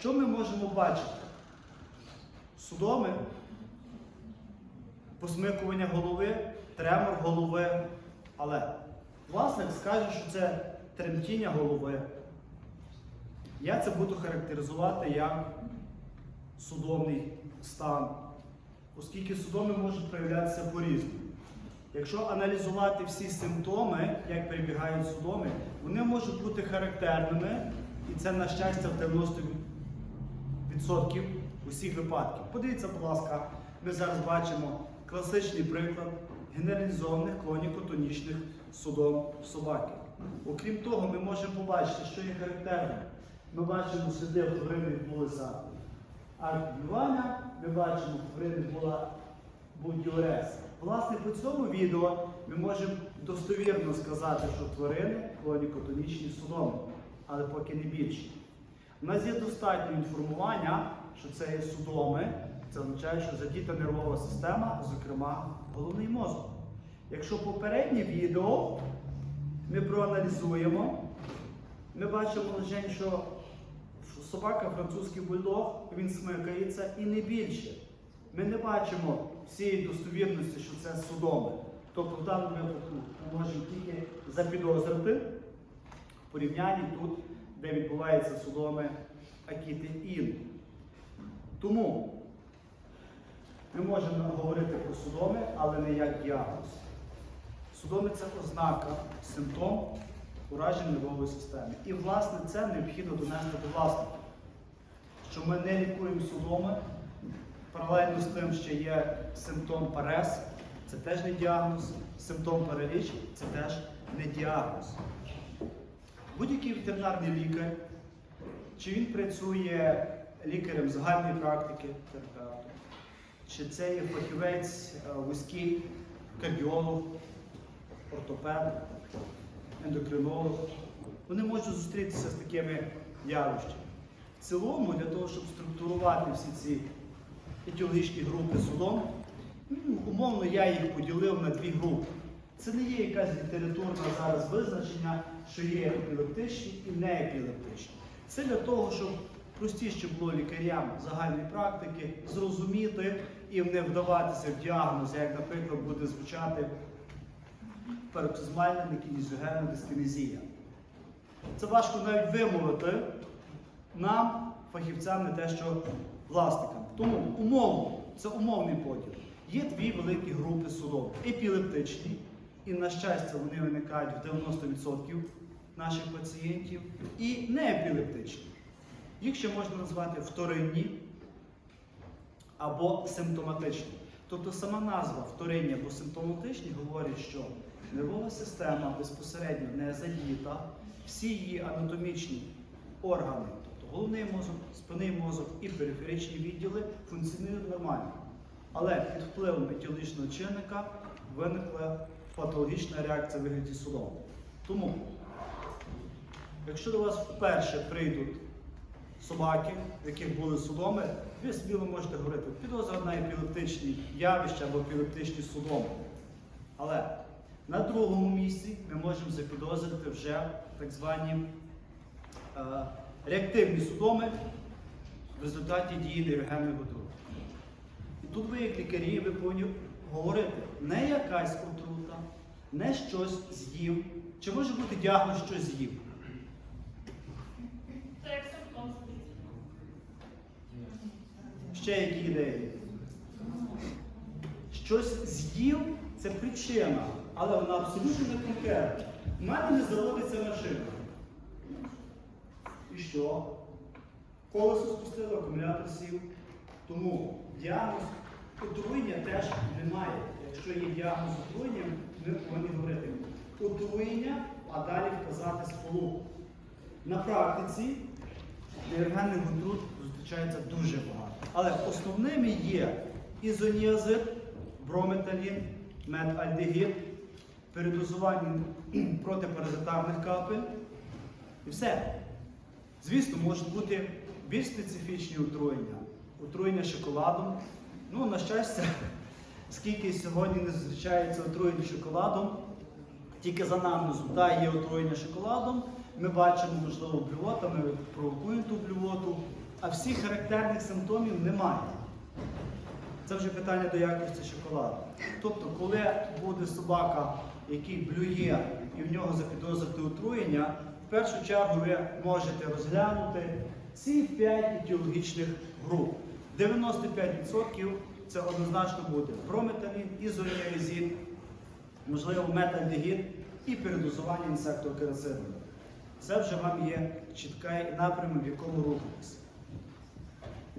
що ми можемо бачити? Судоми, посмикування голови, тремор голови. Але власник скаже, що це тремтіння голови. Я це буду характеризувати як судомний стан, оскільки судоми можуть проявлятися по-різному. Якщо аналізувати всі симптоми, як перебігають судоми, вони можуть бути характерними, і це, на щастя, в 90% усіх випадків. Подивіться, будь ласка, ми зараз бачимо класичний приклад генералізованих клонікотонічних судом собаки. Окрім того, ми можемо побачити, що є характерним. Ми бачимо, сліди в тварини відбулися аркбювання, ми бачимо, в тварини була був діурез. Власне, по цьому відео ми можемо достовірно сказати, що тварини клонікотонічні судоми, але поки не більше. У нас є достатньо інформування, що це є судоми. Це означає, що задіта нервова система, зокрема головний мозок. Якщо попереднє відео ми проаналізуємо, ми бачимо лише, що собака французький бульдог, він смикається і не більше. Ми не бачимо всієї достовірності, що це судоми. Тобто в даному випадку ми можемо тільки запідозрити в порівнянні тут, де відбуваються судоми акіти ін. Тому ми можемо говорити про судоми, але не як діагноз. Судоми це ознака, симптом ураження нервової системи. І, власне, це необхідно донести до власника, що ми не лікуємо судоми. Паралельно з тим, що є симптом парез, це теж не діагноз, симптом параліч це теж не діагноз. Будь-який ветеринарний лікар, чи він працює лікарем загальної практики, терапевтом, чи це є фахівець е, вузький кардіолог, ортопед, ендокринолог, вони можуть зустрітися з такими явищами. В цілому, для того, щоб структурувати всі ці етіологічні групи судом, умовно я їх поділив на дві групи. Це не є якась літературна зараз визначення, що є епілептичні і неепілептичні. Це для того, щоб простіше було лікарям загальної практики зрозуміти і не вдаватися в діагноз, як, наприклад, буде звучати пароксизмальна некінізіогенна дискінезія. Це важко навіть вимовити нам, фахівцям, не те, що власникам. Тому умовно, це умовний поділ. Є дві великі групи судов. Епілептичні, і, на щастя, вони виникають в 90% наших пацієнтів, і неепілептичні. Їх ще можна назвати вторинні або симптоматичні. Тобто сама назва вторинні або симптоматичні говорить, що нервова система безпосередньо не задіта, всі її анатомічні органи, тобто головний мозок, спинний мозок і периферичні відділи функціонують нормально. Але під впливом етіологічного чинника виникла патологічна реакція в вигляді судом. Тому, якщо до вас вперше прийдуть собаки, в яких були судоми, ви сміло можете говорити підозра на епілептичні явища або епілептичні судоми. Але на другому місці ми можемо запідозрити вже так звані е, реактивні судоми в результаті дії нейрогенних отрут. І тут ви, як лікарі, ви повинні говорити не якась отрута, не щось з'їв. Чи може бути діагноз, що з'їв? Це як симптом Ще які ідеї? Щось з'їв це причина, але вона абсолютно не конкретна. У мене не заводиться машина. І що? Колесо спустило, акумулятор сів. Тому діагноз отруєння теж немає. Якщо є діагноз отруєння, ми говорити отруєння, а далі вказати сполуку. На практиці нейрогенних отрут зустрічається дуже багато. Але основними є ізоніазид, брометалін, метальдегід, передозування протипаразитарних капель і все. Звісно, можуть бути більш специфічні отруєння. Отруєння шоколадом. Ну, на щастя, скільки сьогодні не зустрічається отруєння шоколадом, тільки за анамнезом, да, є отруєння шоколадом. Ми бачимо, можливо, блювота, ми провокуємо ту блювоту, а всіх характерних симптомів немає. Це вже питання до якості шоколаду. Тобто, коли буде собака, який блює і в нього запідозрити отруєння, в першу чергу ви можете розглянути ці 5 етіологічних груп. 95% це однозначно буде прометамін, ізоніазід, можливо, метальдегід і передозування інсектокеросидами. Це вже вам є чіткий напрямок, в якому рухатись.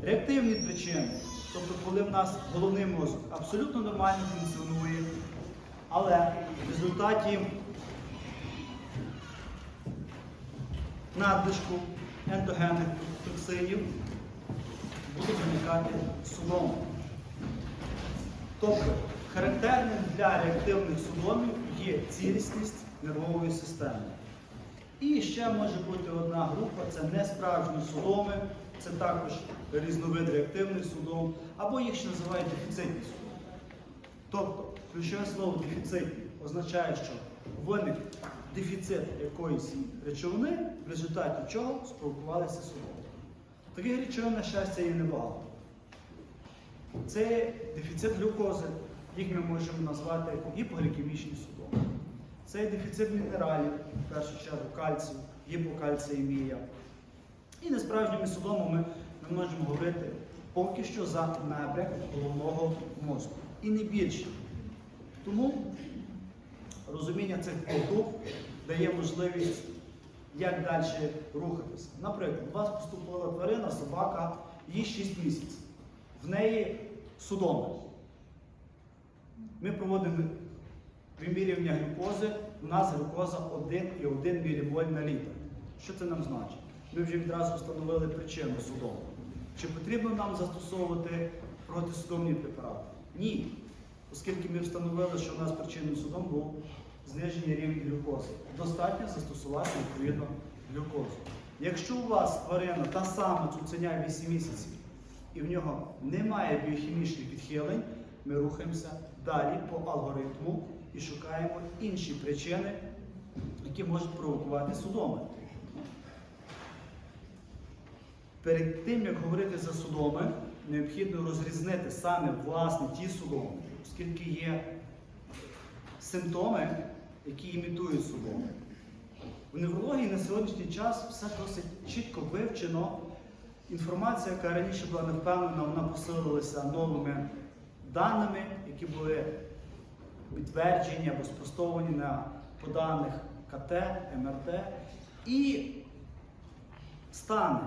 Реактивні причини, тобто коли в нас головний мозок абсолютно нормально функціонує, але в результаті надлишку ендогенних токсинів будуть виникати судоми. Тобто характерним для реактивних судомів є цілісність нервової системи. І ще може бути одна група це несправжні судоми, це також різновид реактивних судом, або їх ще називають дефіцитні судоми. Тобто, ключове слово дефіцитні означає, що виник дефіцит якоїсь речовини, в результаті чого спровокувалися судоми. Таких речовин, на щастя, є небагато. Це дефіцит глюкози, їх ми можемо назвати гіпоглікемічні судоми. Це дефіцит мінералів, в першу чергу кальцію, гіпокальціємія. І несправжніми судомами ми можемо говорити поки що за набряк головного мозку. І не більше. Тому розуміння цих двох дає можливість, як далі рухатися. Наприклад, у вас поступила тварина, собака, їй 6 місяців. В неї судоми. Ми проводимо вимірювання глюкози, у нас глюкоза 1,1 ммоль на літр. Що це нам значить? Ми вже відразу встановили причину судому. Чи потрібно нам застосовувати протисудомні препарати? Ні. Оскільки ми встановили, що у нас причиною судом був зниження рівня глюкози. Достатньо застосувати відповідно глюкозу. Якщо у вас тварина та сама цуценя 8 місяців і в нього немає біохімічних відхилень, ми рухаємося далі по алгоритму і шукаємо інші причини, які можуть провокувати судоми. Перед тим, як говорити за судоми, необхідно розрізнити саме власне ті судоми, оскільки є симптоми, які імітують судоми. В неврології на сьогоднішній час все досить чітко вивчено. Інформація, яка раніше була невпевнена, вона посилилася новими даними, які були підтверджені або спростовані на по даних КТ, МРТ і стани,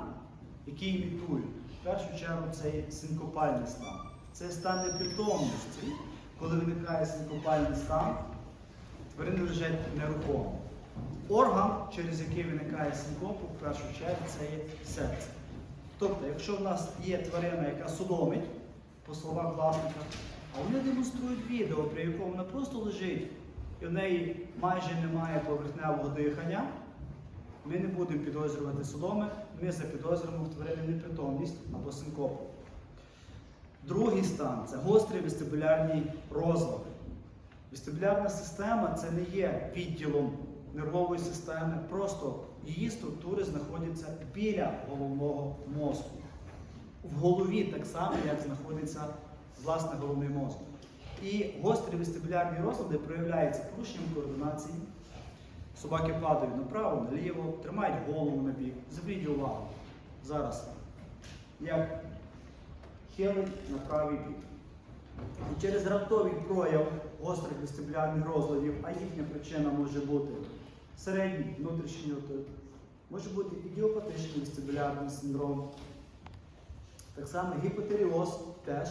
які імітують. В першу чергу це є синкопальний стан. Це стан непритомності, коли виникає синкопальний стан, тварини лежать нерухомо. Орган, через який виникає синкопу, в першу чергу це є серце. Тобто, якщо в нас є тварина, яка судомить, по словах власника, а вони демонструють відео, при якому вона просто лежить і в неї майже немає поверхневого дихання, ми не будемо підозрювати судоми, ми запідозрюємо в тварини непритомність або синкопу. Другий стан це гострий вестибулярний розлад. Вестибулярна система це не є відділом нервової системи, просто її структури знаходяться біля головного мозку. В голові так само, як знаходиться власне головний мозок. І гострі вестибулярні розлади проявляються порушенням координації. Собаки падають направо, наліво, тримають голову на бік. Зверніть увагу зараз, як хилить на правий бік. І через раптовий прояв гострих вестибулярних розладів, а їхня причина може бути середній внутрішній отит, може бути ідіопатичний вестибулярний синдром. Так само гіпотеріоз теж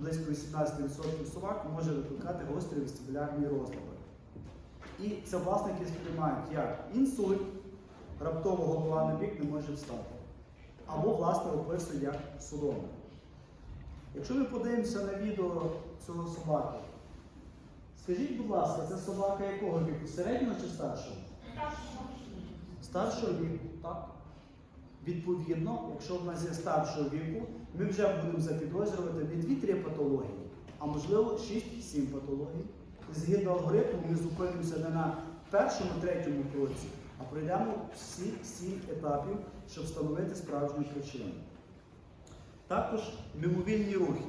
близько 18% собак може викликати гострі вестибулярні розлади. І це власники сприймають як інсульт, раптово голова на бік не може встати. Або, власне, описують як судоми. Якщо ми подивимося на відео цього собаки, скажіть, будь ласка, це собака якого віку? Середнього чи старшого? Старшого віку, так. Відповідно, якщо в нас є старшого віку, ми вже будемо запідозрювати не 2-3 патології, а можливо 6-7 патологій. Згідно алгоритму, ми зупинимося не на першому, третьому кроці, а пройдемо всі сім етапів щоб встановити справжню причину. Також мимовільні рухи.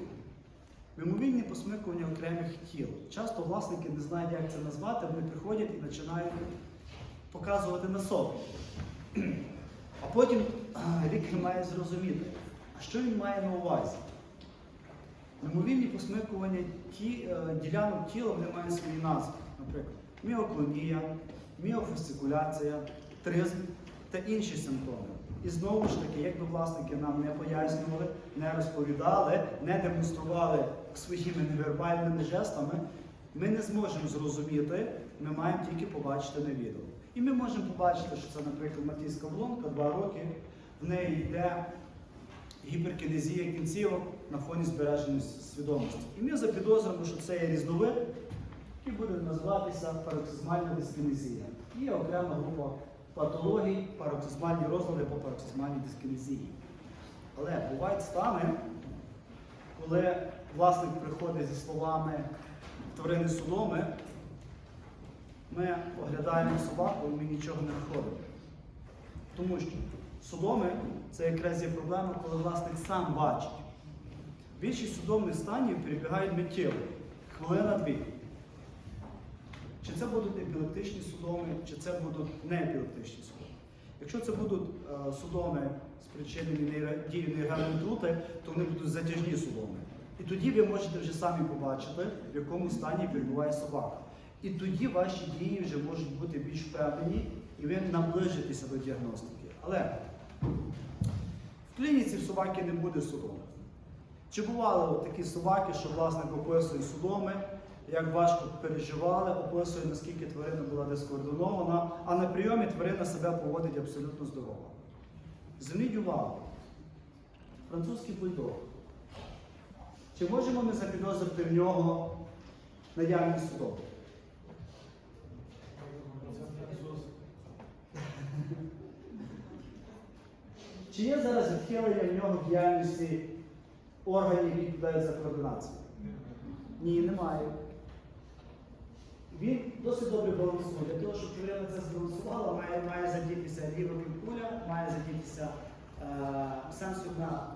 Мимовільні посмикування окремих тіл. Часто власники не знають, як це назвати, вони приходять і починають показувати на собі. А потім лікар має зрозуміти, а що він має на увазі. Мимовільні посмикування ті, е, ділянок тіла вони мають свої назви, наприклад, міоклонія, міофасцикуляція, тризм та інші симптоми. І знову ж таки, якби власники нам не пояснювали, не розповідали, не демонстрували своїми невербальними жестами, ми не зможемо зрозуміти, ми маємо тільки побачити на відео. І ми можемо побачити, що це, наприклад, матійська блонка, два роки, в неї йде гіперкінезія кінцівок на фоні збереженої свідомості. І ми запідозримо, що це є різновид, який буде називатися пароксизмальна дискінезія. Є окрема група патологій, пароксизмальні розлади по пароксизмальній дискінезії. Але бувають стани, коли власник приходить зі словами тварини судоми, ми оглядаємо собаку і ми нічого не знаходимо. Тому що судоми це якраз є проблема, коли власник сам бачить. Більшість судомних станів перебігають миттєво, хвилина-дві. Чи це будуть епілептичні судоми, чи це будуть неепілептичні судоми. Якщо це будуть е, судоми спричинені дією нейрогальної трути, то вони будуть затяжні судоми. І тоді ви можете вже самі побачити, в якому стані перебуває собака. І тоді ваші дії вже можуть бути більш впевнені, і ви наближитеся до діагностики. Але в клініці в собаки не буде судоми. Чи бували такі собаки, що власник описує судоми, як важко переживали, описує, наскільки тварина була дискоординована, а на прийомі тварина себе поводить абсолютно здорово. Зверніть увагу, французький бульдог. Чи можемо ми запідозрити в нього наявність судом? Чи є зараз відхилення в нього діяльності органів, які відповідають за координацію? Ні, немає. Він досить добре балансує. Для того, щоб тварина це збалансувала, має, має задітися ліва півкуля, має задітися е, сенсорна,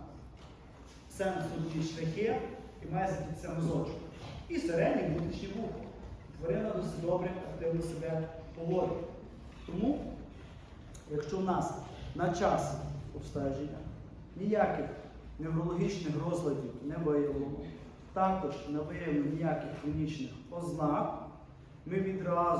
сенсорні шляхи і має задітися мозочок. І середній внутрішній вухо. Тварина досить добре активно себе поводить. Тому, якщо у нас на час обстеження ніяких неврологічних розладів не виявлено, також не виявлено ніяких клінічних ознак, ми відразу